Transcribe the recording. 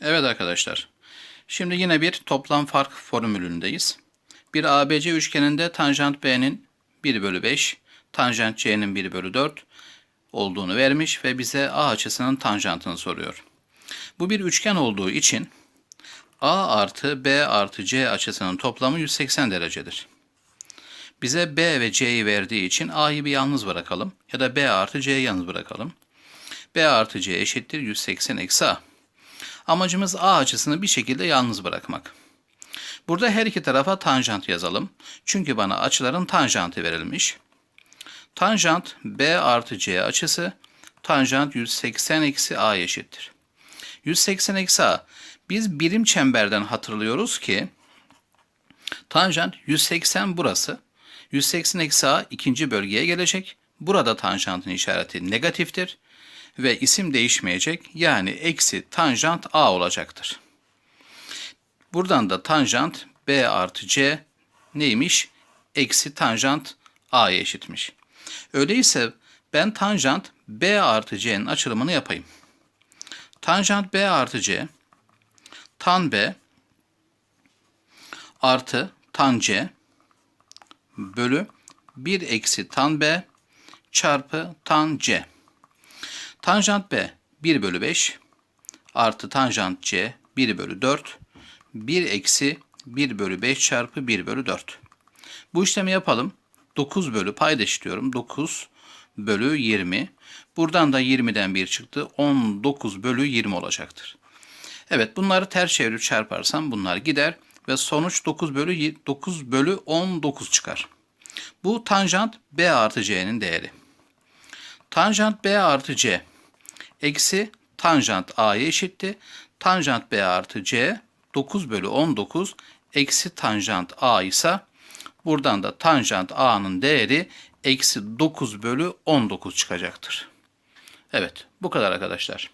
Evet arkadaşlar. Şimdi yine bir toplam fark formülündeyiz. Bir ABC üçgeninde tanjant B'nin 1 bölü 5, tanjant C'nin 1 bölü 4 olduğunu vermiş ve bize A açısının tanjantını soruyor. Bu bir üçgen olduğu için A artı B artı C açısının toplamı 180 derecedir. Bize B ve C'yi verdiği için A'yı bir yalnız bırakalım ya da B artı C'yi yalnız bırakalım. B artı C eşittir 180 eksi A. Amacımız A açısını bir şekilde yalnız bırakmak. Burada her iki tarafa tanjant yazalım. Çünkü bana açıların tanjantı verilmiş. Tanjant B artı C açısı tanjant 180 eksi A eşittir. 180 eksi A. Biz birim çemberden hatırlıyoruz ki tanjant 180 burası. 180 eksi A ikinci bölgeye gelecek. Burada tanjantın işareti negatiftir ve isim değişmeyecek. Yani eksi tanjant A olacaktır. Buradan da tanjant B artı C neymiş? Eksi tanjant A'ya eşitmiş. Öyleyse ben tanjant B artı C'nin açılımını yapayım. Tanjant B artı C tan B artı tan C bölü 1 eksi tan B çarpı tan C. Tanjant B 1 bölü 5 artı tanjant C 1 bölü 4 1 eksi 1 bölü 5 çarpı 1 bölü 4. Bu işlemi yapalım. 9 bölü payda eşitliyorum. 9 bölü 20. Buradan da 20'den 1 çıktı. 19 bölü 20 olacaktır. Evet bunları ters çevirip çarparsam bunlar gider ve sonuç 9 bölü 9 bölü 19 çıkar. Bu tanjant B artı C'nin değeri. Tanjant B artı C eksi tanjant A'ya eşitti. Tanjant B artı C 9 bölü 19 eksi tanjant A ise buradan da tanjant A'nın değeri eksi 9 bölü 19 çıkacaktır. Evet bu kadar arkadaşlar.